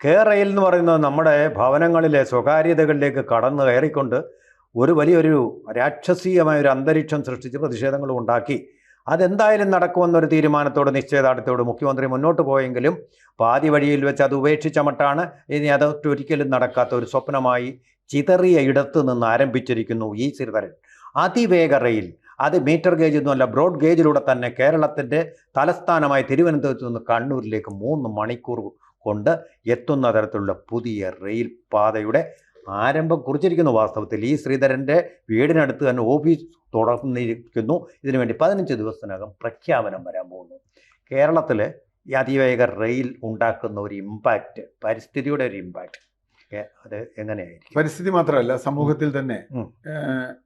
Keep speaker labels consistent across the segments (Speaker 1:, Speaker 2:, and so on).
Speaker 1: കേരയിൽ എന്ന് പറയുന്നത് നമ്മുടെ ഭവനങ്ങളിലെ സ്വകാര്യതകളിലേക്ക് കടന്നു കയറിക്കൊണ്ട് ഒരു വലിയൊരു രാക്ഷസീയമായ ഒരു അന്തരീക്ഷം സൃഷ്ടിച്ച് പ്രതിഷേധങ്ങളും ഉണ്ടാക്കി. അതെന്തായാലും നടക്കുമെന്നൊരു തീരുമാനത്തോട് നിശ്ചയദാർഢ്യത്തോട് മുഖ്യമന്ത്രി മുന്നോട്ട് പോയെങ്കിലും പാതി വഴിയിൽ വെച്ച് അത് ഉപേക്ഷിച്ച മട്ടാണ് ഇനി അത് ഒരിക്കലും നടക്കാത്ത ഒരു സ്വപ്നമായി ചിതറിയ ഇടത്ത് നിന്ന് ആരംഭിച്ചിരിക്കുന്നു ഈ ശ്രീധരൻ അതിവേഗ റെയിൽ അത് മീറ്റർ ഗേജ് ഒന്നുമല്ല ബ്രോഡ് ഗേജിലൂടെ തന്നെ കേരളത്തിന്റെ തലസ്ഥാനമായ തിരുവനന്തപുരത്ത് നിന്ന് കണ്ണൂരിലേക്ക് മൂന്ന് മണിക്കൂർ കൊണ്ട് എത്തുന്ന തരത്തിലുള്ള പുതിയ റെയിൽ പാതയുടെ ആരംഭം കുറിച്ചിരിക്കുന്നു വാസ്തവത്തിൽ. ഈ ശ്രീധരന്റെ വീടിനടുത്ത് തന്നെ ഓഫീസ് തുടർന്നിരിക്കുന്നു ഇതിനുവേണ്ടി പതിനഞ്ച് ദിവസത്തിനകം പ്രഖ്യാപനം വരാൻ പോകുന്നു. കേരളത്തിൽ അതിവേഗ റെയിൽ ഉണ്ടാക്കുന്ന ഒരു ഇമ്പാക്റ്റ് പരിസ്ഥിതിയുടെ ഒരു ഇമ്പാക്റ്റ് അത് എങ്ങനെയായിരിക്കും?
Speaker 2: പരിസ്ഥിതി മാത്രമല്ല സമൂഹത്തിൽ തന്നെ.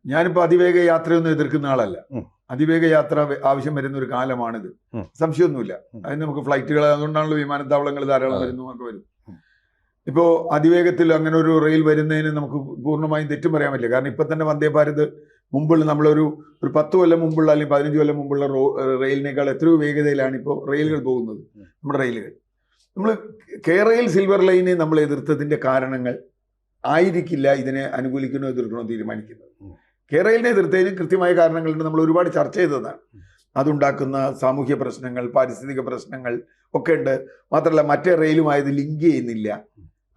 Speaker 2: ഞാനിപ്പോൾ അതിവേഗ യാത്രയൊന്നും എതിർക്കുന്ന ആളല്ല. അതിവേഗ യാത്ര ആവശ്യം വരുന്ന ഒരു കാലമാണിത്. സംശയമൊന്നുമില്ല. അതിന് നമുക്ക് ഫ്ലൈറ്റുകൾ അതുകൊണ്ടാണല്ലോ വിമാനത്താവളങ്ങൾ ധാരാളം. വരുന്നു ഒക്കെ വരും.
Speaker 1: ഇപ്പോൾ
Speaker 2: ഇപ്പോ അതിവേഗത്തിൽ അങ്ങനെ ഒരു റെയിൽ വരുന്നതിന് നമുക്ക് പൂർണമായും തെറ്റും പറയാൻ പറ്റില്ല. കാരണം ഇപ്പൊ തന്നെ വന്ദേ ഭാരത് മുമ്പുള്ള നമ്മളൊരു ഒരു പത്ത് കൊല്ലം മുമ്പുള്ള അല്ലെങ്കിൽ പതിനഞ്ച് കൊല്ലം മുമ്പുള്ള റോ റെയിലിനേക്കാൾ എത്രയോ വേഗതയിലാണ് ഇപ്പോൾ റെയിലുകൾ പോകുന്നത്. നമ്മുടെ റെയിലുകൾ. നമ്മൾ കേരളയിൽ സിൽവർ ലൈനെ നമ്മൾ എതിർത്തതിന്റെ കാരണങ്ങൾ ആയിരിക്കില്ല ഇതിനെ അനുകൂലിക്കണോ എതിർക്കണോ തീരുമാനിക്കുന്നത്. കേരളിനെ എതിർത്തതിന് കൃത്യമായ കാരണങ്ങളുണ്ട്. നമ്മൾ ഒരുപാട് ചർച്ച ചെയ്തതാണ്. അതുണ്ടാക്കുന്ന സാമൂഹ്യ പ്രശ്നങ്ങൾ പാരിസ്ഥിതിക പ്രശ്നങ്ങൾ ഒക്കെ ഉണ്ട്. മാത്രമല്ല മറ്റേ റെയിലുമായത് ലിങ്ക് ചെയ്യുന്നില്ല.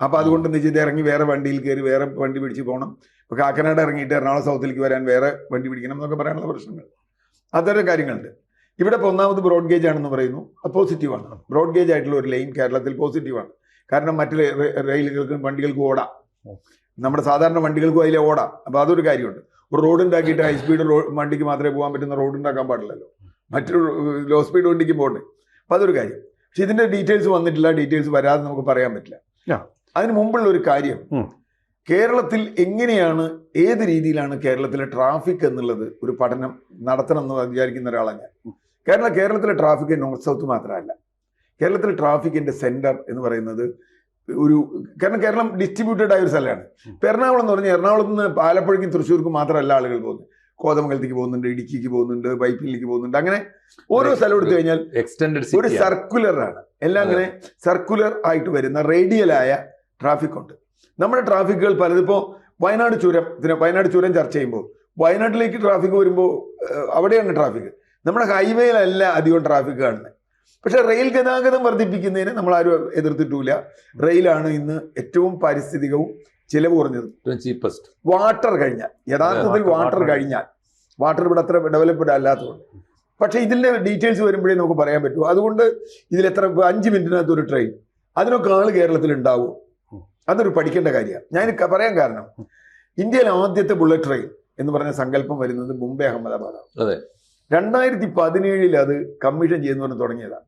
Speaker 2: അപ്പോൾ അതുകൊണ്ട് എന്താ ചെയ്ത്? ഇറങ്ങി വേറെ വണ്ടിയിൽ കയറി വേറെ വണ്ടി പിടിച്ച് പോകണം. ഇപ്പൊ കാക്കനാട് ഇറങ്ങിയിട്ട് എറണാകുളം സൗത്തിലേക്ക് വരാൻ വേറെ വണ്ടി പിടിക്കണം എന്നൊക്കെ പറയാനുള്ള പ്രശ്നങ്ങൾ. അത്തരം കാര്യങ്ങളുണ്ട്. ഇവിടെ ഇപ്പോൾ ഒന്നാമത് ബ്രോഡ് ഗേജ് ആണെന്ന് പറയുന്നു. അത് പോസിറ്റീവാണ് ബ്രോഡ് ഗേജ് ആയിട്ടുള്ള ഒരു ലൈൻ കേരളത്തിൽ പോസിറ്റീവാണ് കാരണം മറ്റു റെയിലുകൾക്കും വണ്ടികൾക്കും ഓടാം. നമ്മുടെ സാധാരണ വണ്ടികൾക്കും അതിലെ ഓടാം. അപ്പോൾ അതൊരു കാര്യമുണ്ട്. ഒരു റോഡ് ഉണ്ടാക്കിയിട്ട് ഹൈ സ്പീഡ് വണ്ടിക്ക് മാത്രമേ പോകാൻ പറ്റുന്ന റോഡ് ഉണ്ടാക്കാൻ പാടില്ലല്ലോ. മറ്റൊരു ലോ സ്പീഡ് വണ്ടിക്ക് പോകണ്ടേ അപ്പോൾ അതൊരു കാര്യം. പക്ഷെ ഇതിന്റെ ഡീറ്റെയിൽസ് വന്നിട്ടില്ല. ഡീറ്റെയിൽസ് വരാതെ നമുക്ക് പറയാൻ പറ്റില്ല. അതിന് മുമ്പുള്ള ഒരു കാര്യം. കേരളത്തിൽ എങ്ങനെയാണ് ഏത് രീതിയിലാണ് കേരളത്തിലെ ട്രാഫിക് എന്നുള്ളത് ഒരു പഠനം നടത്തണം എന്ന് വിചാരിക്കുന്ന ഒരാളാണ് ഞാൻ. കേരള കേരളത്തിലെ ട്രാഫിക് നോർത്ത് സൗത്ത് മാത്രമല്ല. കേരളത്തിലെ ട്രാഫിക്കിന്റെ സെന്റർ എന്ന് പറയുന്നത് ഒരു കാരണം കേരളം ഡിസ്ട്രിബ്യൂട്ടഡ് ആയ ഒരു സ്ഥലമാണ്. ഇപ്പൊ എറണാകുളം എന്ന് പറഞ്ഞാൽ എറണാകുളത്ത് നിന്ന് ആലപ്പുഴയ്ക്കും തൃശ്ശൂർക്കും മാത്രമല്ല ആളുകൾ പോകുന്നത്. കോതമംഗലത്തേക്ക് പോകുന്നുണ്ട് ഇടുക്കിക്ക് പോകുന്നുണ്ട് ബൈപ്പിലേക്ക് പോകുന്നുണ്ട്. അങ്ങനെ ഓരോ സ്ഥലം എടുത്തു കഴിഞ്ഞാൽ
Speaker 3: എക്സ്റ്റൻഡ്
Speaker 2: ഒരു സർക്കുലർ ആണ്. എല്ലാം അങ്ങനെ സർക്കുലർ ആയിട്ട് വരുന്ന റേഡിയലായ ട്രാഫിക് ഉണ്ട്. നമ്മുടെ ട്രാഫിക്കുകൾ പലതിപ്പോ വയനാട് ചുരം ഇതിനെ വയനാട് ചുരം ചർച്ച ചെയ്യുമ്പോൾ വയനാട്ടിലേക്ക് ട്രാഫിക് വരുമ്പോൾ അവിടെയാണ് ട്രാഫിക് നമ്മുടെ ഹൈവേയിലല്ല അധികം ട്രാഫിക് കാണുന്നത് പക്ഷെ റെയിൽ ഗതാഗതം വർദ്ധിപ്പിക്കുന്നതിന് നമ്മൾ ആരും എതിർത്തിട്ടില്ല റെയിലാണ് ഇന്ന് ഏറ്റവും പാരിസ്ഥിതികവും ചിലവ് കുറഞ്ഞത്.
Speaker 3: ചീപ്പസ്റ്റ്
Speaker 2: വാട്ടർ കഴിഞ്ഞാൽ യഥാർത്ഥത്തിൽ വാട്ടർ. കഴിഞ്ഞാൽ. വാട്ടർ ഇവിടെ അത്ര ഡെവലപ്ഡ് അല്ലാത്തതുകൊണ്ട്. പക്ഷേ ഇതിന്റെ ഡീറ്റെയിൽസ് വരുമ്പോഴേ നമുക്ക് പറയാൻ പറ്റൂ. അതുകൊണ്ട് ഇതിൽ എത്ര അഞ്ച് മിനിറ്റിനകത്ത് ഒരു ട്രെയിൻ അതിനൊക്കെ ആൾ കേരളത്തിൽ ഉണ്ടാവും. അതൊരു പഠിക്കേണ്ട കാര്യമാണ്. ഞാൻ പറയാൻ കാരണം. ഇന്ത്യയിലെ ആദ്യത്തെ ബുള്ളറ്റ് ട്രെയിൻ എന്ന് പറഞ്ഞ സങ്കല്പം വരുന്നത് മുംബൈ അഹമ്മദാബാദാണ്
Speaker 3: അതെ.
Speaker 2: രണ്ടായിരത്തി പതിനേഴിൽ അത് കമ്മീഷൻ ചെയ്യുന്ന പറഞ്ഞ് തുടങ്ങിയതാണ്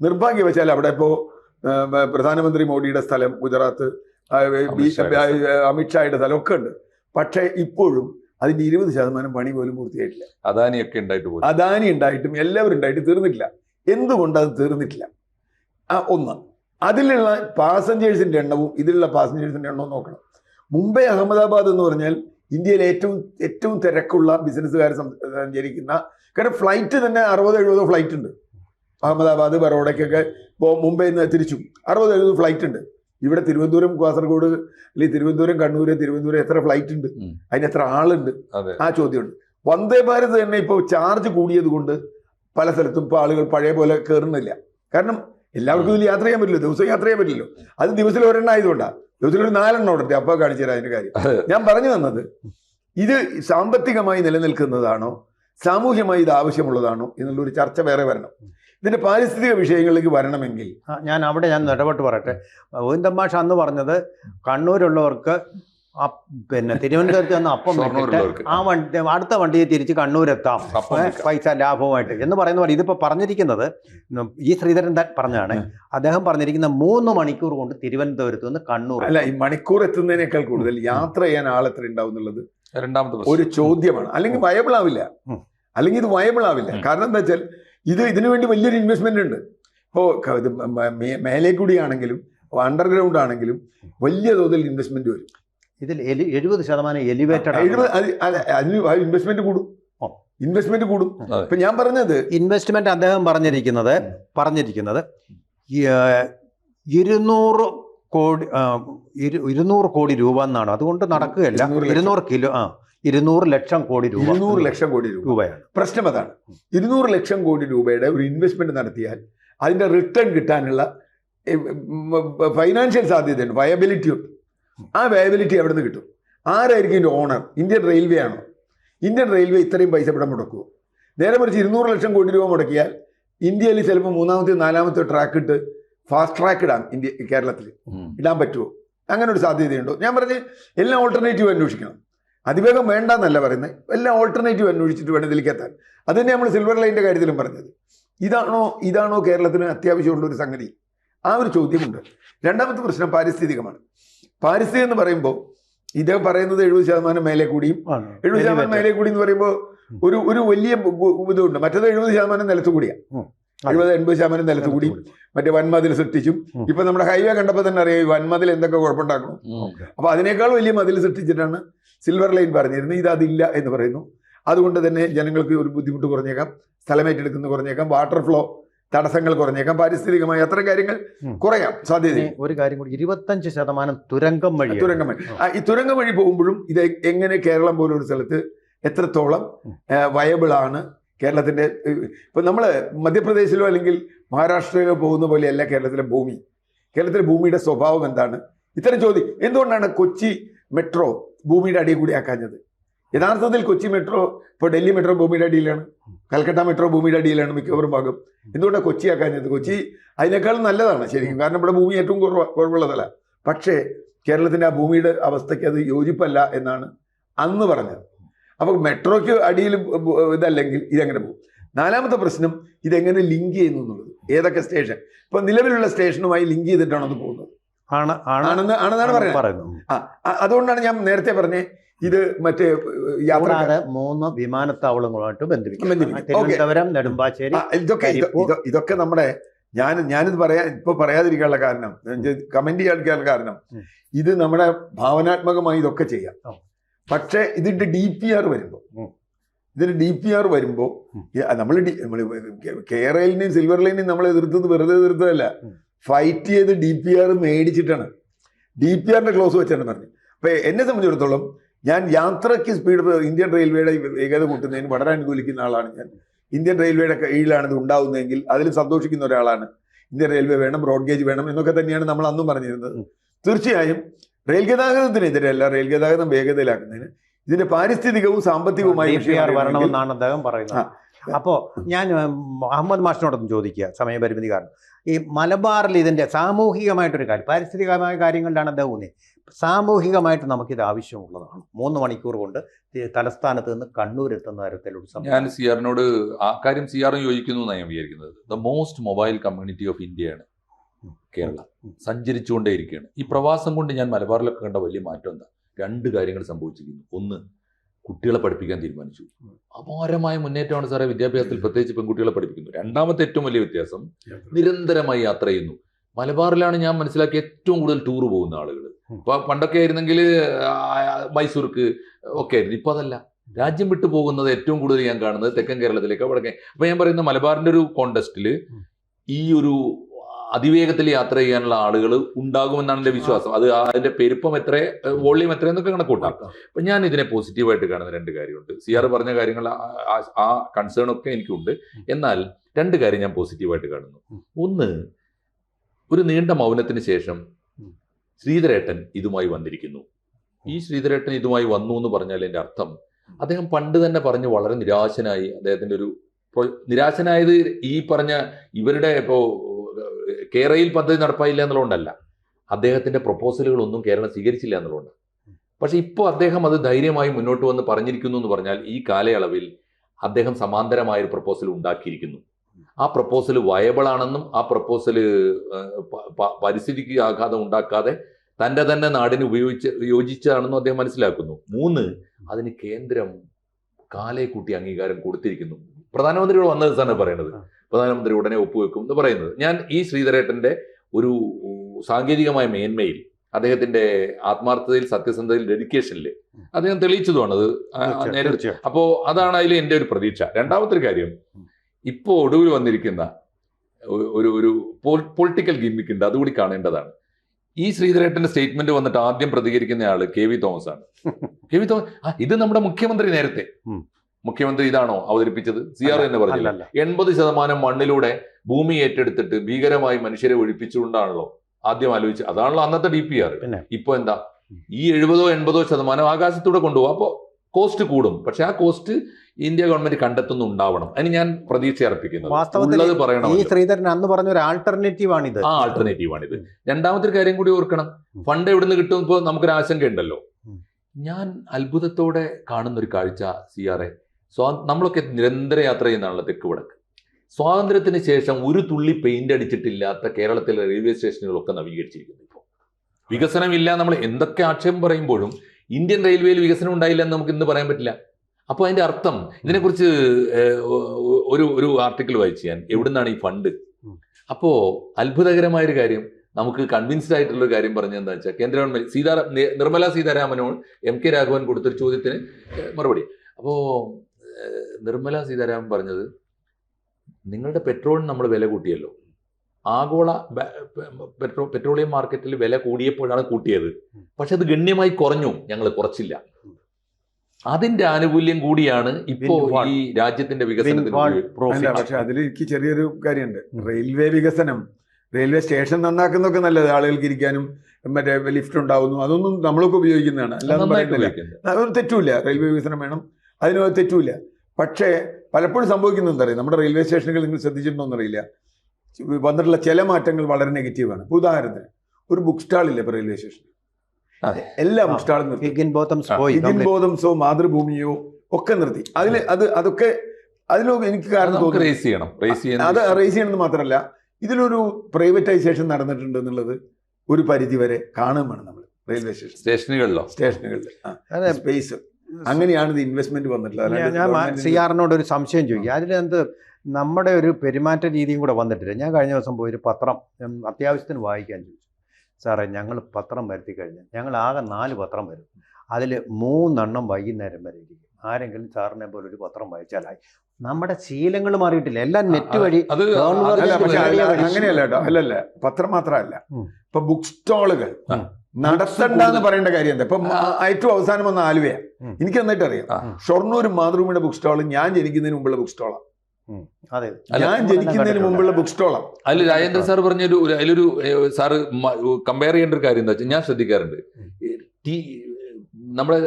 Speaker 2: നിർഭാഗ്യവശാൽ അവിടെ ഇപ്പോ പ്രധാനമന്ത്രി മോഡിയുടെ സ്ഥലം ഗുജറാത്ത്
Speaker 3: അമിത്ഷായുടെ
Speaker 2: സ്ഥലം. ഒക്കെ ഉണ്ട്. പക്ഷേ ഇപ്പോഴും അതിന്റെ ഇരുപത് ശതമാനം പണി പോലും പൂർത്തിയായിട്ടില്ല.
Speaker 3: അദാനിയൊക്കെ ഉണ്ടായിട്ട്
Speaker 2: അദാനി ഉണ്ടായിട്ടും എല്ലാവരും ഉണ്ടായിട്ട് തീർന്നിട്ടില്ല. എന്തുകൊണ്ട് അത് തീർന്നിട്ടില്ല? ആ ഒന്ന് അതിലുള്ള പാസഞ്ചേഴ്സിന്റെ എണ്ണവും ഇതിലുള്ള പാസഞ്ചേഴ്സിന്റെ എണ്ണവും നോക്കണം. മുംബൈ അഹമ്മദാബാദ് എന്ന് പറഞ്ഞാൽ ഇന്ത്യയിലെ ഏറ്റവും ഏറ്റവും തിരക്കുള്ള ബിസിനസ്സുകാർ സഞ്ചരിക്കുന്ന കാരണം ഫ്ലൈറ്റ് തന്നെ അറുപത് എഴുപത് ഫ്ലൈറ്റ് ഉണ്ട്. അഹമ്മദാബാദ് ബറോഡയ്ക്കൊക്കെ ഇപ്പോൾ മുംബൈയിൽ നിന്ന് തിരിച്ചു അറുപത് എഴുപത് ഫ്ലൈറ്റ് ഉണ്ട്. ഇവിടെ തിരുവനന്തപുരം കാസർഗോഡ് അല്ലെങ്കിൽ തിരുവനന്തപുരം കണ്ണൂര് തിരുവനന്തപുരം എത്ര ഫ്ലൈറ്റ് ഉണ്ട്. അതിന് എത്ര ആളുണ്ട്. ആ ചോദ്യമുണ്ട്. വന്ദേ ഭാരത് തന്നെ ഇപ്പോൾ ചാർജ് കൂടിയത് കൊണ്ട് പല സ്ഥലത്തും ഇപ്പോൾ ആളുകൾ പഴയ പോലെ കയറുന്നില്ല കാരണം എല്ലാവർക്കും ഇതിൽ യാത്ര ചെയ്യാൻ പറ്റില്ല. ദിവസം യാത്ര ചെയ്യാൻ പറ്റില്ലല്ലോ. അത് ദിവസത്തിൽ ഒരെണ്ണം ആയതുകൊണ്ടാണ് ദിവസത്തിൽ ഒരു നാലെണ്ണം ഉണ്ടേ അപ്പോൾ കാണിച്ചു തരാം അതിന്റെ കാര്യം. ഞാൻ പറഞ്ഞു തന്നത് ഇത് സാമ്പത്തികമായി നിലനിൽക്കുന്നതാണോ? സാമൂഹ്യമായി ഇത് ആവശ്യമുള്ളതാണോ? എന്നുള്ള ഒരു ചർച്ച വേറെ വരണം. ഇതിന്റെ പാരിസ്ഥിതിക വിഷയങ്ങളിലേക്ക് വരണമെങ്കിൽ.
Speaker 1: ഞാൻ അവിടെ ഞാൻ ഇടപെട്ട് പറയട്ടെ. ഗോവിന്ദമാഷ് അന്ന് പറഞ്ഞത് കണ്ണൂരുള്ളവർക്ക് പിന്നെ തിരുവനന്തപുരത്ത് നിന്ന് അപ്പം. ആ വണ്ടി അടുത്ത വണ്ടിയെ തിരിച്ച് കണ്ണൂരെത്താം. പൈസ ലാഭവുമായിട്ട്. എന്ന് പറയുന്ന പോലെ ഇതിപ്പോൾ പറഞ്ഞിരിക്കുന്നത് ഈ ശ്രീധരൻ പറഞ്ഞാണ് അദ്ദേഹം പറഞ്ഞിരിക്കുന്ന മൂന്ന് മണിക്കൂർ കൊണ്ട് തിരുവനന്തപുരത്ത് നിന്ന് കണ്ണൂർ
Speaker 2: അല്ല ഈ മണിക്കൂർ എത്തുന്നതിനേക്കാൾ കൂടുതൽ യാത്ര ചെയ്യാൻ ആളെത്ര ഉണ്ടാവും എന്നുള്ളത്
Speaker 3: രണ്ടാമത്തെ
Speaker 2: ഒരു ചോദ്യമാണ്. അല്ലെങ്കിൽ വയബിൾ ആവില്ല അല്ലെങ്കിൽ ഇത് വയബിൾ ആവില്ല കാരണം എന്താ വെച്ചാൽ ഇത് ഇതിനു വേണ്ടി വലിയൊരു ഇൻവെസ്റ്റ്മെന്റ് ഉണ്ട്. ഇപ്പോൾ ഇത് മേലെ കൂടി ആണെങ്കിലും അണ്ടർഗ്രൗണ്ട് ആണെങ്കിലും വലിയ തോതിൽ ഇൻവെസ്റ്റ്മെന്റ് വരും.
Speaker 1: ഇതിൽ എലി എഴുപത് ശതമാനം എലിവേറ്റഡ്
Speaker 2: എഴുപത് അത് അതിന് ഇൻവെസ്റ്റ്മെന്റ് കൂടും ഇൻവെസ്റ്റ്മെന്റ് കൂടും. ഇപ്പൊ ഞാൻ പറഞ്ഞത്
Speaker 1: ഇൻവെസ്റ്റ്മെന്റ് അദ്ദേഹം പറഞ്ഞിരിക്കുന്നത് പറഞ്ഞിരിക്കുന്നത് ഇരുന്നൂറ് കോടി ഇരുന്നൂറ് കോടി രൂപ എന്നാണ് അതുകൊണ്ട് നടക്കുകയല്ല.
Speaker 2: ഇരുന്നൂറ്
Speaker 1: കിലോ ആ ഇരുന്നൂറ് ലക്ഷം കോടി രൂപ
Speaker 2: ഇരുന്നൂറ് ലക്ഷം കോടി
Speaker 1: രൂപയാണ്
Speaker 2: പ്രശ്നം അതാണ് ഇരുന്നൂറ് ലക്ഷം കോടി രൂപയുടെ ഒരു ഇൻവെസ്റ്റ്മെന്റ് നടത്തിയാൽ അതിന്റെ റിട്ടേൺ കിട്ടാനുള്ള ഫൈനാൻഷ്യൽ സാധ്യതയുണ്ട് വയബിലിറ്റി ഉണ്ട് ആ വയബിലിറ്റി എവിടെ നിന്ന് കിട്ടും? ആരായിരിക്കും ഇതിന്റെ ഓണർ ഇന്ത്യൻ റെയിൽവേ ആണോ? ഇന്ത്യൻ റെയിൽവേ ഇത്രയും പൈസ ഇവിടെ മുടക്കുമോ നേരെ മറിച്ച് ഇരുന്നൂറ് ലക്ഷം കോടി രൂപ മുടക്കിയാൽ ഇന്ത്യയിൽ ചിലപ്പോൾ മൂന്നാമത്തെ നാലാമത്തെ ട്രാക്ക് ഇട്ട് ഫാസ്റ്റ് ട്രാക്ക് ഇടാം ഇന്ത്യ കേരളത്തിൽ ഇടാൻ പറ്റുമോ അങ്ങനെ ഒരു സാധ്യതയുണ്ടോ. ഞാൻ പറഞ്ഞ് എല്ലാം ഓൾട്ടർനേറ്റീവ് അന്വേഷിക്കണം. അതിവേഗം വേണ്ട എന്നല്ല പറയുന്നത്. എല്ലാം ഓൾട്ടർനേറ്റീവ് അന്വേഷിച്ചിട്ട് വേണം ഇതിലേക്ക് എത്താൻ. അത് തന്നെ നമ്മൾ സിൽവർ ലൈന്റെ കാര്യത്തിലും പറഞ്ഞത്. ഇതാണോ ഇതാണോ കേരളത്തിന് അത്യാവശ്യമുള്ള ഒരു സംഗതി? ആ ഒരു ചോദ്യമുണ്ട്. രണ്ടാമത്തെ പ്രശ്നം പാരിസ്ഥിതികമാണ്. പാരിസ്ഥിതികം എന്ന് പറയുമ്പോൾ ഇത് പറയുന്നത് എഴുപത് ശതമാനം മേലെ കൂടിയും. എഴുപത് ശതമാനം മേലെ കൂടി എന്ന് പറയുമ്പോൾ ഒരു ഒരു വലിയ ഇതുണ്ട്. മറ്റേത് എഴുപത് ശതമാനം നിലത്ത് കൂടിയാ. എഴുപത് എൺപത് ശതമാനം നിലത്ത് കൂടിയും മറ്റേ വൻമതിൽ സൃഷ്ടിച്ചും. ഇപ്പൊ നമ്മുടെ ഹൈവേ കണ്ടപ്പോൾ തന്നെ അറിയാം വൻമതിൽ എന്തൊക്കെ കുഴപ്പമുണ്ടാക്കണം. അപ്പൊ അതിനേക്കാൾ വലിയ മതിൽ സൃഷ്ടിച്ചിട്ടാണ് സിൽവർ ലൈൻ പറഞ്ഞിരുന്നത്. ഇത് അതില്ല എന്ന് പറയുന്നു. അതുകൊണ്ട് തന്നെ ജനങ്ങൾക്ക് ഒരു ബുദ്ധിമുട്ട് കുറഞ്ഞേക്കാം. സ്ഥലമേറ്റെടുക്കുന്ന കുറഞ്ഞേക്കാം. വാട്ടർ ഫ്ലോ തടസ്സങ്ങൾ കുറഞ്ഞേക്കാം. പാരിസ്ഥിതികമായ അത്തരം കാര്യങ്ങൾ. കുറയാം സാധ്യത
Speaker 1: ഒരു കാര്യം കൂടി ഇരുപത്തഞ്ച് ശതമാനം തുരങ്കം വഴി
Speaker 2: തുരങ്കം വഴി. ഈ തുരങ്കം വഴി പോകുമ്പോഴും ഇത് എങ്ങനെ കേരളം പോലൊരു സ്ഥലത്ത് എത്രത്തോളം വയബിൾ ആണ്? കേരളത്തിന്റെ നമ്മൾ ഇപ്പൊ നമ്മൾ മധ്യപ്രദേശിലോ അല്ലെങ്കിൽ മഹാരാഷ്ട്രയിലോ പോകുന്ന പോലെയല്ല കേരളത്തിലെ ഭൂമി. കേരളത്തിലെ ഭൂമിയുടെ സ്വഭാവം എന്താണ്? ഇത്തരം ചോദ്യം. എന്തുകൊണ്ടാണ് കൊച്ചി മെട്രോ ഭൂമിയുടെ അടിയിൽ കൂടി ആക്കാഞ്ഞത്? യഥാർത്ഥത്തിൽ കൊച്ചി മെട്രോ ഇപ്പോൾ ഡൽഹി മെട്രോ ഭൂമിയുടെ അടിയിലാണ്. കൽക്കട്ട മെട്രോ ഭൂമിയുടെ അടിയിലാണ് മിക്കവാറും ഭാഗം. എന്തുകൊണ്ടാണ് കൊച്ചി ആക്കാഞ്ഞത്? കൊച്ചി അതിനേക്കാളും നല്ലതാണ് ശരിക്കും. കാരണം ഇവിടെ ഭൂമി ഏറ്റവും കുറവ് കുഴപ്പമുള്ളതല്ല പക്ഷേ കേരളത്തിന്റെ ആ ഭൂമിയുടെ അവസ്ഥയ്ക്ക് അത് യോജിപ്പല്ല എന്നാണ് അന്ന് പറഞ്ഞത്. അപ്പോൾ മെട്രോയ്ക്ക് അടിയിൽ ഇതല്ലെങ്കിൽ ഇതെങ്ങനെ പോകും? നാലാമത്തെ പ്രശ്നം ഇതെങ്ങനെ ലിങ്ക് ചെയ്യുന്നു എന്നുള്ളത്. ഏതൊക്കെ സ്റ്റേഷൻ ഇപ്പൊ നിലവിലുള്ള സ്റ്റേഷനുമായി ലിങ്ക് ചെയ്തിട്ടാണ് അത് പോകുന്നത്.
Speaker 1: ആണ് ആണ്.
Speaker 2: ആണെന്ന് ആണെന്നാണ് പറയുന്നത്. ആ അതുകൊണ്ടാണ് ഞാൻ നേരത്തെ പറഞ്ഞേ ഇത് മറ്റേ യാത്ര
Speaker 1: മൂന്ന് വിമാനത്താവളങ്ങളുമായിട്ട് ബന്ധിപ്പിക്കും. തിരുവനന്തപുരം നെടുമ്പാശ്ശേരി
Speaker 2: ഇതൊക്കെ ഇതൊക്കെ നമ്മുടെ ഞാൻ ഞാനിത് പറയാ ഇപ്പൊ പറയാതിരിക്കാനുള്ള കാരണം കമന്റ് ചെയ്യാനുള്ള കാരണം. ഇത് നമ്മുടെ ഭാവനാത്മകമായി ഇതൊക്കെ ചെയ്യാം. പക്ഷെ ഇതിന്റെ ഡി പി ആർ വരുമ്പോ
Speaker 1: ഇതിന്റെ
Speaker 2: ഇതിന് ഡി പി ആർ വരുമ്പോ. നമ്മൾ കെയർ ലൈനിനെയും സിൽവർ ലൈനെയും നമ്മൾ എതിർത്തത് വെറുതെ എതിർത്തതല്ല. ഫൈറ്റ് ചെയ്ത് ഡി പി ആർ മേടിച്ചിട്ടാണ്. ഡി പി ആറിന്റെ ക്ലോസ് വെച്ചാണ് പറഞ്ഞത് അപ്പൊ എന്നെ സംബന്ധിച്ചിടത്തോളം ഞാൻ യാത്രയ്ക്ക് സ്പീഡ് ഇന്ത്യൻ റെയിൽവേയുടെ വേഗത കൂട്ടുന്നതിന് വളരെ അനുകൂലിക്കുന്ന ആളാണ് ഞാൻ. ഇന്ത്യൻ റെയിൽവേയുടെ കീഴിലാണ് ഇത് ഉണ്ടാവുന്നതെങ്കിൽ അതിൽ സന്തോഷിക്കുന്ന ഒരാളാണ് ഇന്ത്യൻ റെയിൽവേ വേണം ബ്രോഡ് ഗേജ് വേണം എന്നൊക്കെ തന്നെയാണ് നമ്മൾ അന്നും പറഞ്ഞിരുന്നത്. തീർച്ചയായും റെയിൽ ഗതാഗതത്തിനെതിരെയല്ല റെയിൽ ഗതാഗതം വേഗതയിലാക്കുന്നതിന് ഇതിന്റെ പാരിസ്ഥിതികവും സാമ്പത്തികവുമായി
Speaker 1: വരണമെന്നാണ് അദ്ദേഹം പറയുന്നത്. അപ്പോൾ ഞാൻ അഹമ്മദ് മാഷിനോടൊന്നും ചോദിക്കുക സമയപരിമിതി കാരണം ഈ മലബാറിൽ ഇതിന്റെ സാമൂഹികമായിട്ടൊരു കാര്യം പാരിസ്ഥിതികമായ കാര്യങ്ങളിലാണ് അദ്ദേഹം ഊന്നിയത് സാമൂഹികമായിട്ട് നമുക്കിത് ആവശ്യമുള്ളതാണ്. മൂന്ന് മണിക്കൂർ കൊണ്ട് തലസ്ഥാനത്ത് നിന്ന് കണ്ണൂർ എത്തുന്ന തരത്തിലൊരു
Speaker 3: ഞാൻ
Speaker 1: സംഭവം
Speaker 3: സി ആറിനോട് ആ കാര്യം സി ആറും യോജിക്കുന്നു എന്നാണ് ഞാൻ വിചാരിക്കുന്നത്. The most mobile community of ഇന്ത്യയാണ് കേരളം. സഞ്ചരിച്ചുകൊണ്ടേയിരിക്കുകയാണ്. ഈ പ്രവാസം കൊണ്ട് ഞാൻ മലബാറിലൊക്കെ കണ്ട വലിയ മാറ്റം എന്താ? രണ്ട് കാര്യങ്ങൾ സംഭവിച്ചിരിക്കുന്നു. ഒന്ന് കുട്ടികളെ പഠിപ്പിക്കാൻ തീരുമാനിച്ചു. അപാരമായ മുന്നേറ്റമാണ് സാറേ വിദ്യാഭ്യാസത്തിൽ പ്രത്യേകിച്ച് പെൺകുട്ടികളെ പഠിപ്പിക്കുന്നു രണ്ടാമത്തെ ഏറ്റവും വലിയ വ്യത്യാസം നിരന്തരമായി യാത്ര ചെയ്യുന്നു. മലബാറിലാണ് ഞാൻ മനസ്സിലാക്കിയ ഏറ്റവും കൂടുതൽ ടൂർ പോകുന്ന ആളുകൾ ഇപ്പൊ പണ്ടൊക്കെ ആയിരുന്നെങ്കിൽ മൈസൂർക്ക് ഒക്കെ ആയിരുന്നു. ഇപ്പൊ അതല്ല. രാജ്യം വിട്ടു പോകുന്നത് ഏറ്റവും കൂടുതൽ ഞാൻ കാണുന്നത് തെക്കൻ കേരളത്തിലേക്ക് വടക്കേ അപ്പൊ ഞാൻ പറയുന്ന മലബാറിന്റെ ഒരു കോണ്ടസ്റ്റിൽ ഈ ഒരു അതിവേഗത്തിൽ യാത്ര ചെയ്യാനുള്ള ആളുകൾ ഉണ്ടാകുമെന്നാണ് എന്റെ വിശ്വാസം. അത് അതിന്റെ പെരുപ്പം എത്ര വോളിയം എത്ര എന്നൊക്കെ കണക്കൂട്ടാം അപ്പൊ ഞാൻ ഇതിനെ പോസിറ്റീവായിട്ട് കാണുന്ന രണ്ട് കാര്യമുണ്ട്. സി ആർ പറഞ്ഞ കാര്യങ്ങൾ ആ- കൺസേൺ ഒക്കെ എനിക്കുണ്ട്. എന്നാൽ രണ്ട് കാര്യം ഞാൻ പോസിറ്റീവായിട്ട് കാണുന്നു. ഒന്ന് ഒരു നീണ്ട മൗനത്തിന് ശേഷം ശ്രീധരേട്ടൻ ഇതുമായി വന്നിരിക്കുന്നു. ഈ ശ്രീധരേട്ടൻ ഇതുമായി വന്നു എന്ന് പറഞ്ഞാൽ എന്റെ അർത്ഥം അദ്ദേഹം പണ്ട് തന്നെ പറഞ്ഞ് വളരെ നിരാശനായി അദ്ദേഹത്തിന്റെ ഒരു നിരാശനായത് ഈ പറഞ്ഞ ഇവരുടെ ഇപ്പോ കേരളയിൽ പദ്ധതി നടപ്പായില്ല എന്നുള്ളതുകൊണ്ടല്ല. അദ്ദേഹത്തിന്റെ പ്രപ്പോസലുകളൊന്നും കേരളം സ്വീകരിച്ചില്ല എന്നുള്ളതുകൊണ്ട്. പക്ഷെ ഇപ്പോൾ അദ്ദേഹം അത് ധൈര്യമായി മുന്നോട്ട് വന്ന് പറഞ്ഞിരിക്കുന്നു എന്ന് പറഞ്ഞാൽ ഈ കാലയളവിൽ അദ്ദേഹം സമാന്തരമായ ഒരു പ്രപ്പോസൽ ഉണ്ടാക്കിയിരിക്കുന്നു. ആ പ്രപ്പോസൽ വയബിൾ ആണെന്നും ആ പ്രപ്പോസൽ പരിസ്ഥിതിക്ക് ആഘാതം ഉണ്ടാക്കാതെ തന്റെ തന്നെ നാടിന് ഉപയോഗിച്ച് യോജിച്ചതാണെന്നും അദ്ദേഹം മനസ്സിലാക്കുന്നു. മൂന്ന് അതിന് കേന്ദ്രം കാലയെ കൂട്ടി അംഗീകാരം കൊടുത്തിരിക്കുന്നു. പ്രധാനമന്ത്രിയോട് വന്ന ദിവസമാണ് പറയുന്നത് പ്രധാനമന്ത്രി ഉടനെ ഒപ്പുവെക്കും എന്ന് പറയുന്നത്. ഞാൻ ഈ ശ്രീധരേട്ടന്റെ ഒരു സാങ്കേതികമായ മേന്മയിൽ അദ്ദേഹത്തിന്റെ ആത്മാർത്ഥതയിൽ സത്യസന്ധതയിൽ ഡെഡിക്കേഷനിൽ അദ്ദേഹം തെളിയിച്ചതുമാണ്. അത് അപ്പോ അതാണ് അതിൽ എന്റെ ഒരു പ്രതീക്ഷ. രണ്ടാമത്തെ ഒരു കാര്യം ഇപ്പോ ഒടുവിൽ വന്നിരിക്കുന്ന ഒരു ഒരു പൊളിറ്റിക്കൽ ഗിമ്മിക്ക് ഉണ്ട് അതുകൂടി കാണേണ്ടതാണ്. ഈ ശ്രീധരേട്ടന്റെ സ്റ്റേറ്റ്മെന്റ് വന്നിട്ട് ആദ്യം പ്രതികരിക്കുന്ന ആൾ കെ വി തോമസ് ആണ് കെ വി തോമസ് ഇത് നമ്മുടെ മുഖ്യമന്ത്രി നേരത്തെ. മുഖ്യമന്ത്രി ഇതാണോ അവതരിപ്പിച്ചത്? സി ആർ എന്ന് പറഞ്ഞില്ല. എൺപത് ശതമാനം മണ്ണിലൂടെ ഭൂമി ഏറ്റെടുത്തിട്ട് ഭീകരമായി മനുഷ്യരെ ഒഴിപ്പിച്ചുകൊണ്ടാണല്ലോ ആദ്യം ആലോചിച്ച് അതാണല്ലോ അന്നത്തെ ഡി പി ആർ. ഇപ്പൊ എന്താ? ഈ എഴുപതോ എൺപതോ ശതമാനം ആകാശത്തൂടെ കൊണ്ടുപോകും. അപ്പോൾ കോസ്റ്റ് കൂടും. പക്ഷെ ആ കോസ്റ്റ് ഇന്ത്യ ഗവൺമെന്റ് കണ്ടെത്തുന്നുണ്ടാവണം. അതിന് ഞാൻ പ്രതീക്ഷ അർപ്പിക്കുന്നത്
Speaker 1: വാസ്തവത്തിൽ ഈ ശ്രീധരൻ അന്ന് പറഞ്ഞ ഒരു ആൾട്ടർനേറ്റീവ് ആണിത്
Speaker 3: ആ ആൾട്ടർനേറ്റീവ് ആണിത് രണ്ടാമത്തെ ഒരു കാര്യം കൂടി ഓർക്കണം. ഫണ്ട് എവിടെ നിന്ന് കിട്ടും? ഇപ്പോൾ നമുക്കൊരു ആശങ്ക ഉണ്ടല്ലോ ഞാൻ അത്ഭുതത്തോടെ കാണുന്ന ഒരു കാഴ്ച സി ആർ എ സ്വാ നമ്മളൊക്കെ നിരന്തര യാത്ര ചെയ്യുന്നതാണല്ലോ തെക്ക് വടക്ക്. സ്വാതന്ത്ര്യത്തിന് ശേഷം ഒരു തുള്ളി പെയിന്റ് അടിച്ചിട്ടില്ലാത്ത കേരളത്തിലെ റെയിൽവേ സ്റ്റേഷനുകളൊക്കെ നവീകരിച്ചിരിക്കുന്നു ഇപ്പോൾ വികസനമില്ല നമ്മൾ എന്തൊക്കെ ആക്ഷേപം പറയുമ്പോഴും ഇന്ത്യൻ റെയിൽവേയിൽ വികസനം ഉണ്ടായില്ല എന്ന് നമുക്ക് ഇന്ന് പറയാൻ പറ്റില്ല. അപ്പോൾ അതിന്റെ അർത്ഥം ഇതിനെക്കുറിച്ച് ഒരു ഒരു ആർട്ടിക്കിൾ വായിച്ചു ഞാൻ. എവിടുന്നാണ് ഈ ഫണ്ട്
Speaker 1: അപ്പോൾ
Speaker 3: അത്ഭുതകരമായൊരു അത്ഭുതകരമായ ഒരു കാര്യം നമുക്ക് കൺവിൻസ്ഡ് ആയിട്ടുള്ള ഒരു കാര്യം പറഞ്ഞത് എന്താ വെച്ചാൽ കേന്ദ്ര ഗവൺമെന്റ് സീതാ നി- നിർമ്മല സീതാരാമനോട് എം കെ രാഘവൻ കൊടുത്തൊരു ചോദ്യത്തിന് മറുപടി. അപ്പോ ഏഹ്, നിർമ്മല സീതാരാമൻ പറഞ്ഞത് നിങ്ങളുടെ പെട്രോളിന് നമ്മൾ വില കൂട്ടിയല്ലോ. ആഗോള പെട്രോ പെട്രോളിയം മാർക്കറ്റിൽ വില കൂടിയപ്പോഴാണ് കൂട്ടിയത്. പക്ഷെ അത് ഗണ്യമായി കുറഞ്ഞു. ഞങ്ങൾ കുറച്ചില്ല. അതിന്റെ ആനുകൂല്യം കൂടിയാണ് ഇപ്പോ ഈ രാജ്യത്തിന്റെ വികസനത്തിന്
Speaker 2: പക്ഷെ അതിൽ എനിക്ക് ചെറിയൊരു കാര്യമുണ്ട്. റെയിൽവേ വികസനം. റെയിൽവേ സ്റ്റേഷൻ നന്നാക്കുന്നതൊക്കെ നല്ലത്. ആളുകൾക്ക് ഇരിക്കാനും മറ്റേ ലിഫ്റ്റ് ഉണ്ടാവുന്നു. അതൊന്നും നമ്മളൊക്കെ ഉപയോഗിക്കുന്നതാണ്. അല്ലാതെ പറയുന്നില്ല. അതൊരു റെയിൽവേ വികസനം വേണം. അതിന് തെറ്റൂല പക്ഷേ പലപ്പോഴും സംഭവിക്കുന്നത് നമ്മുടെ റെയിൽവേ സ്റ്റേഷനുകൾ നിങ്ങൾ ശ്രദ്ധിച്ചിട്ടുണ്ടോ എന്നറിയില്ല. വന്നിട്ടുള്ള ചില മാറ്റങ്ങൾ വളരെ നെഗറ്റീവാണ് ഉദാഹരണത്തിന് ഒരു ബുക്ക് സ്റ്റാളില്ല ഇപ്പൊ റെയിൽവേ സ്റ്റേഷനിൽ?
Speaker 3: അതെ.
Speaker 2: എല്ലാ. ബുക്ക് സ്റ്റാളും. ബോധംസോ മാതൃഭൂമിയോ ഒക്കെ നിർത്തി. അതിൽ അത്. അതൊക്കെ അതിലൊക്കെ എനിക്ക് കാരണം തോന്നുന്നു.
Speaker 3: റേസ് ചെയ്യണം. റേസ്
Speaker 2: അത് റേസ് ചെയ്യണമെന്ന് മാത്രമല്ല ഇതിലൊരു പ്രൈവറ്റൈസേഷൻ നടന്നിട്ടുണ്ട് എന്നുള്ളത് ഒരു പരിധി വരെ കാണുകയാണ് നമ്മൾ റെയിൽവേ സ്റ്റേഷൻ.
Speaker 3: സ്റ്റേഷനുകളിലോ?
Speaker 2: സ്റ്റേഷനുകളിൽ
Speaker 1: അതെ.
Speaker 2: സ്പേസ് അങ്ങനെയാണ് ഇത് ഇൻവെസ്റ്റ്മെന്റ് വന്നിട്ടുള്ളത്.
Speaker 1: ഞാൻ സി ആറിനോട് ഒരു സംശയം ചോദിക്കുക അതിലെന്ത് നമ്മുടെ ഒരു പെരുമാറ്റ രീതിയും കൂടെ വന്നിട്ടില്ല. ഞാൻ കഴിഞ്ഞ ദിവസം പോയി ഒരു പത്രം അത്യാവശ്യത്തിന് വായിക്കാൻ ചോദിച്ചു. സാറേ ഞങ്ങൾ പത്രം വരുത്തി കഴിഞ്ഞാൽ ഞങ്ങൾ ആകെ നാല് പത്രം വരും. അതിൽ മൂന്നെണ്ണം വൈകുന്നേരം വരെ ഇരിക്കും. ആരെങ്കിലും സാറിനെ പോലെ ഒരു പത്രം വായിച്ചാലായി. നമ്മുടെ ശീലങ്ങൾ മാറിയിട്ടില്ല. എല്ലാം നെറ്റ് വഴി
Speaker 2: അങ്ങനെയല്ല കേട്ടോ. അല്ലല്ല പത്രം മാത്രമല്ല. ഇപ്പൊ ബുക്ക് സ്റ്റോളുകൾ. നടത്തണ്ടെന്ന് പറയേണ്ട കാര്യം എന്താ? ഇപ്പൊ ഏറ്റവും അവസാനം വന്ന ആലുവയ എനിക്ക് നന്നായിട്ട് അറിയാം. ഷൊർണൂർ മാതൃഭൂമിയുടെ ബുക്ക് സ്റ്റോൾ ഞാൻ ജനിക്കുന്നതിന് മുമ്പുള്ള ബുക്ക് സ്റ്റോളാണ്
Speaker 1: അതെ.
Speaker 2: ഞാൻ ജനിക്കുന്നതിന് മുമ്പുള്ള ബുക്ക് സ്റ്റോളാ
Speaker 3: അതിൽ രാജേന്ദ്ര സാർ പറഞ്ഞൊരു ഒരു അതിലൊരു സാറ് കമ്പയർ ചെയ്യേണ്ട ഒരു കാര്യം എന്താ വെച്ചാൽ ഞാൻ ശ്രദ്ധിക്കാറുണ്ട്. നമ്മുടെ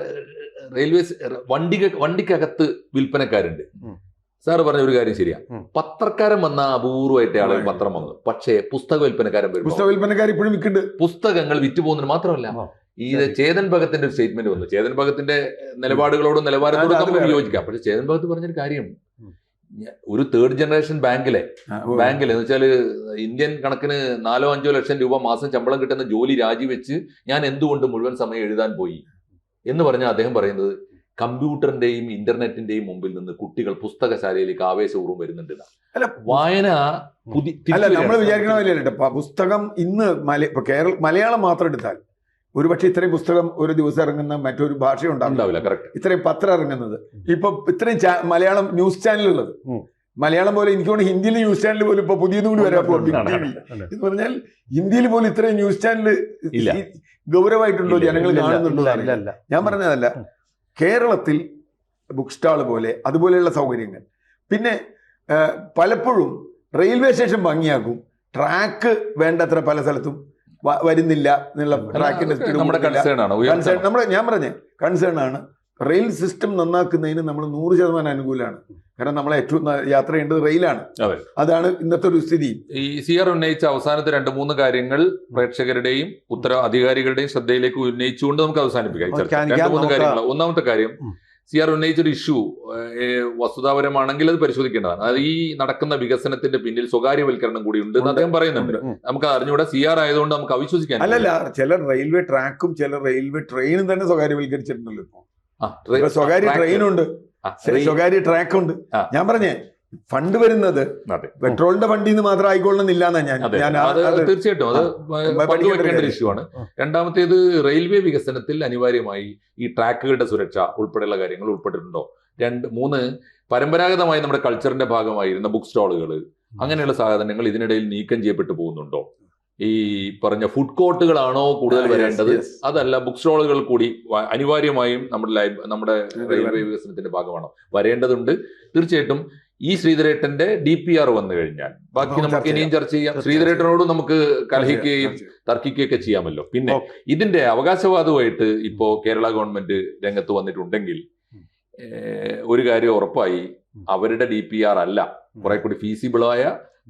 Speaker 3: റെയിൽവേസ് വണ്ടി വണ്ടിക്കകത്ത് വിൽപ്പനക്കാരുണ്ട്. സാറ് പറഞ്ഞ ഒരു കാര്യം ശരിയാ. പത്രക്കാരൻ വന്ന അപൂർവമായിട്ട് ആളുകൾ പത്രം വന്നു പക്ഷേ പുസ്തക വിൽപ്പനക്കാരൻ
Speaker 2: പുസ്തക വിൽപ്പനക്കാർ ഇപ്പോഴും വിൽക്കുന്നുണ്ട്
Speaker 3: പുസ്തകങ്ങൾ വിറ്റുപോകുന്നതിന് മാത്രമല്ല ഈ ചേതൻ ഭഗത്തിന്റെ ഒരു സ്റ്റേറ്റ്മെന്റ് വന്നു. ചേതൻ ഭഗത്തിന്റെ നിലപാടുകളോടും നിലവാരത്തോടും നമുക്ക്
Speaker 2: വിയോജിക്കാം.
Speaker 3: യോജിക്കാം പക്ഷെ ചേതൻ ഭഗത്ത് പറഞ്ഞൊരു കാര്യം. ഒരു തേർഡ് ജനറേഷൻ ബാങ്കിലെ ബാങ്കിലെ എന്ന് വെച്ചാൽ ഇന്ത്യൻ കണക്കിന് നാലോ അഞ്ചോ ലക്ഷം രൂപ മാസം ശമ്പളം കിട്ടുന്ന ജോലി രാജിവെച്ച് ഞാൻ എന്തുകൊണ്ട് മുഴുവൻ സമയം എഴുതാൻ പോയി? എന്ന് പറഞ്ഞാൽ അദ്ദേഹം പറയുന്നത് കമ്പ്യൂട്ടറിന്റെയും ഇന്റർനെറ്റിന്റെയും മുമ്പിൽ നിന്ന് കുട്ടികൾ പുസ്തകശാലയിലേക്ക് ആവേശപൂർവം വരുന്നുണ്ട്
Speaker 2: അല്ല,
Speaker 3: വായന
Speaker 2: അല്ല നമ്മൾ
Speaker 3: വരികയാണ്.
Speaker 2: വിചാരിക്കണ പോലെ പുസ്തകം ഇന്ന് കേരള മലയാളം മാത്രം എടുത്താൽ ഒരുപക്ഷെ ഇത്രയും പുസ്തകം ഒരു ദിവസം ഇറങ്ങുന്ന മറ്റൊരു ഭാഷ ഉണ്ടാവില്ല ഇത്രയും പത്രം ഇറങ്ങുന്നത്. ഇപ്പൊ ഇത്രയും മലയാളം ന്യൂസ് ചാനൽ ഉള്ളത് മലയാളം പോലെ എനിക്ക് തോന്നുന്നു ഹിന്ദിയിൽ ന്യൂസ് ചാനൽ പോലും ഇപ്പൊ പുതിയതും കൂടി വരാൻ. എന്ന് പറഞ്ഞാൽ ഹിന്ദിയിൽ പോലും ഇത്രയും ന്യൂസ് ചാനൽ. ഗൗരവമായിട്ടുണ്ടോ ജനങ്ങൾ കാണുന്നുണ്ടോ. ഞാൻ പറഞ്ഞതല്ല. കേരളത്തിൽ ബുക്ക് സ്റ്റാൾ പോലെ അതുപോലെയുള്ള സൗകര്യങ്ങൾ. പിന്നെ പലപ്പോഴും റെയിൽവേ സ്റ്റേഷൻ ഭംഗിയാക്കും. ട്രാക്ക് വേണ്ടത്ര പല സ്ഥലത്തും വരുന്നില്ല എന്നുള്ള ട്രാക്കിന്റെ സ്പീഡ്
Speaker 3: നമ്മുടെ കൺസേൺ ആണ്
Speaker 2: നമ്മുടെ ഞാൻ പറഞ്ഞേ കൺസേൺ ആണ്. റെയിൽ സിസ്റ്റം നന്നാക്കുന്നതിന് നമ്മൾ നൂറ് ശതമാനം അനുകൂലമാണ്. കാരണം നമ്മളെ ഏറ്റവും യാത്ര ചെയ്യേണ്ടത് റെയിലാണ്.
Speaker 3: അതെ.
Speaker 2: അതാണ് ഇന്നത്തെ ഒരു സ്ഥിതി.
Speaker 3: ഈ സി ആർ ഉന്നയിച്ച അവസാനത്തെ രണ്ട് മൂന്ന് കാര്യങ്ങൾ പ്രേക്ഷകരുടെയും ഉത്തര അധികാരികളുടെയും ശ്രദ്ധയിലേക്ക് ഉന്നയിച്ചുകൊണ്ട് നമുക്ക് അവസാനിപ്പിക്കാം. രണ്ട് മൂന്ന് കാര്യങ്ങൾ ഒന്നാമത്തെ കാര്യം. സി ആർ ഉന്നയിച്ചൊരു ഇഷ്യൂ വസ്തുതാപരമാണെങ്കിൽ അത് പരിശോധിക്കേണ്ടതാണ്. അത് ഈ നടക്കുന്ന വികസനത്തിന്റെ പിന്നിൽ സ്വകാര്യവൽക്കരണം കൂടി ഉണ്ട് എന്ന്. അദ്ദേഹം പറയുന്നുണ്ട്. നമുക്ക് അറിഞ്ഞുകൂടെ സി ആർ ആയതുകൊണ്ട് നമുക്ക് അവിശ്വസിക്കാൻ
Speaker 2: അല്ലല്ല ചില റെയിൽവേ ട്രാക്കും ചില റെയിൽവേ ട്രെയിനും തന്നെ സ്വകാര്യവൽക്കരിച്ചിട്ടുണ്ടല്ലോ
Speaker 3: ഇപ്പോൾ
Speaker 2: ഇപ്പൊ. സ്വകാര്യ
Speaker 3: ട്രെയിനുണ്ട്.
Speaker 2: സ്വകാര്യ ട്രാക്ക് ഉണ്ട് ഞാൻ പറഞ്ഞേ ഫണ്ട് വരുന്നത്. പെട്രോളിന്റെ ഫണ്ടിൽ നിന്ന് മാത്രം ആയിക്കൊള്ളണമെന്നില്ലാന്നാ ഞാൻ
Speaker 3: തീർച്ചയായിട്ടും അത് പങ്കുവെക്കേണ്ട ഒരു. ഇഷ്യൂ ആണ്. രണ്ടാമത്തേത് റെയിൽവേ വികസനത്തിൽ അനിവാര്യമായി ഈ ട്രാക്കുകളുടെ സുരക്ഷ ഉൾപ്പെടെയുള്ള കാര്യങ്ങൾ ഉൾപ്പെട്ടിട്ടുണ്ടോ? രണ്ട് മൂന്ന് പരമ്പരാഗതമായി നമ്മുടെ കൾച്ചറിന്റെ ഭാഗമായിരുന്ന ബുക്ക് സ്റ്റാളുകൾ അങ്ങനെയുള്ള സാധനങ്ങൾ ഇതിനിടയിൽ നീക്കം ചെയ്യപ്പെട്ടു പോകുന്നുണ്ടോ? ഈ പറഞ്ഞ ഫുഡ് കോർട്ടുകളാണോ കൂടുതൽ
Speaker 2: Ah,
Speaker 3: വരേണ്ടത്? അതല്ല ബുക്ക് സ്റ്റോളുകൾ കൂടി അനിവാര്യമായും നമ്മുടെ ലൈബ് നമ്മുടെ റെയിൽവേ വികസനത്തിന്റെ ഭാഗമാണോ? വരേണ്ടതുണ്ട്. തീർച്ചയായിട്ടും ഈ ശ്രീധരേട്ടന്റെ ഡി പി ആർ വന്നു കഴിഞ്ഞാൽ ബാക്കി
Speaker 2: നമുക്ക്
Speaker 3: ഇനിയും ചർച്ച ചെയ്യാം.
Speaker 1: ശ്രീധരേട്ടനോട്
Speaker 3: ശ്രീധരേട്ടനോടും നമുക്ക് കലഹിക്കുകയും തർക്കിക്കുകയൊക്കെ ചെയ്യാമല്ലോ. പിന്നെ ഇതിന്റെ അവകാശവാദമായിട്ട് ഇപ്പോ കേരള ഗവൺമെന്റ് രംഗത്ത് വന്നിട്ടുണ്ടെങ്കിൽ ഒരു കാര്യം ഉറപ്പായി അവരുടെ ഡി പി ആർ അല്ല. കുറെ കൂടി ഫീസിബിളായ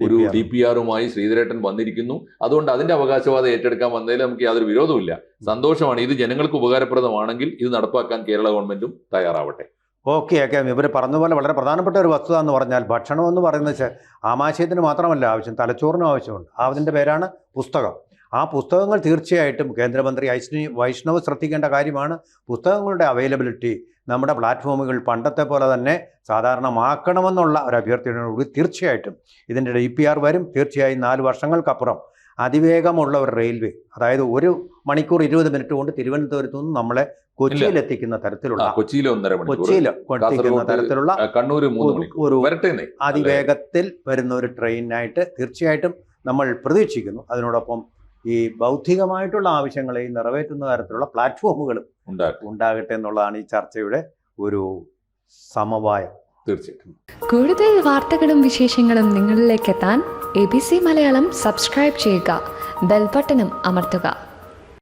Speaker 3: ഒരു. ഡി പി ആറുമായി ശ്രീധരേട്ടൻ വന്നിരിക്കുന്നു. അതുകൊണ്ട് അതിന്റെ അവകാശവാദം ഏറ്റെടുക്കാൻ വന്നതിൽ നമുക്ക് യാതൊരു വിരോധമില്ല സന്തോഷമാണ്. ഇത് ജനങ്ങൾക്ക് ഉപകാരപ്രദമാണെങ്കിൽ ഇത് നടപ്പാക്കാൻ കേരള ഗവൺമെന്റും തയ്യാറാവട്ടെ.
Speaker 1: Okay okay. ഇവർ പറഞ്ഞ പോലെ വളരെ പ്രധാനപ്പെട്ട ഒരു വസ്തുത എന്ന് പറഞ്ഞാൽ ഭക്ഷണം എന്ന് പറയുന്നത് ആമാശയത്തിന് മാത്രമല്ല ആവശ്യം തലച്ചോറിനും ആവശ്യമുണ്ട്. അതിന്റെ പേരാണ് പുസ്തകം. ആ പുസ്തകങ്ങൾ തീർച്ചയായിട്ടും കേന്ദ്രമന്ത്രി ഐഷ്ണി വൈഷ്ണവ് ശ്രദ്ധിക്കേണ്ട കാര്യമാണ്. പുസ്തകങ്ങളുടെ അവൈലബിലിറ്റി നമ്മുടെ പ്ലാറ്റ്ഫോമുകൾ പണ്ടത്തെ പോലെ തന്നെ സാധാരണമാക്കണമെന്നുള്ള ഒരു അഭ്യർത്ഥനയോടുകൂടി തീർച്ചയായിട്ടും ഇതിന്റെ ഡി പി ആർ വരും. തീർച്ചയായും നാല് വർഷങ്ങൾക്കപ്പുറം അതിവേഗമുള്ള ഒരു റെയിൽവേ അതായത് ഒരു മണിക്കൂർ ഇരുപത് മിനിറ്റ് കൊണ്ട് തിരുവനന്തപുരത്തു നിന്ന് നമ്മളെ കൊച്ചിയിലെത്തിക്കുന്ന തരത്തിലുള്ള
Speaker 3: ആ, കൊച്ചിയിലെ ഒന്നര മണിക്കൂർ.
Speaker 1: കൊച്ചിയിൽ എത്തിക്കുന്ന തരത്തിലുള്ള
Speaker 3: കണ്ണൂർ
Speaker 1: ഒരു- അതിവേഗത്തിൽ വരുന്ന ഒരു ട്രെയിനായിട്ട് തീർച്ചയായിട്ടും നമ്മൾ പ്രതീക്ഷിക്കുന്നു. അതിനോടൊപ്പം ഈ ബൗദ്ധികമായിട്ടുള്ള ആവശ്യങ്ങളെയും നിറവേറ്റുന്ന തരത്തിലുള്ള പ്ലാറ്റ്ഫോമുകളും
Speaker 3: ഉണ്ടാകും
Speaker 1: ഉണ്ടാകട്ടെ എന്നുള്ളതാണ് ഈ ചർച്ചയുടെ ഒരു സമവായം.
Speaker 3: തീർച്ചയായിട്ടും.
Speaker 4: കൂടുതൽ വാർത്തകളും വിശേഷങ്ങളും നിങ്ങളിലേക്ക് എത്താൻ A B C Malayalam subscribe ചെയ്യുക. ബെൽബട്ടനും അമർത്തുക.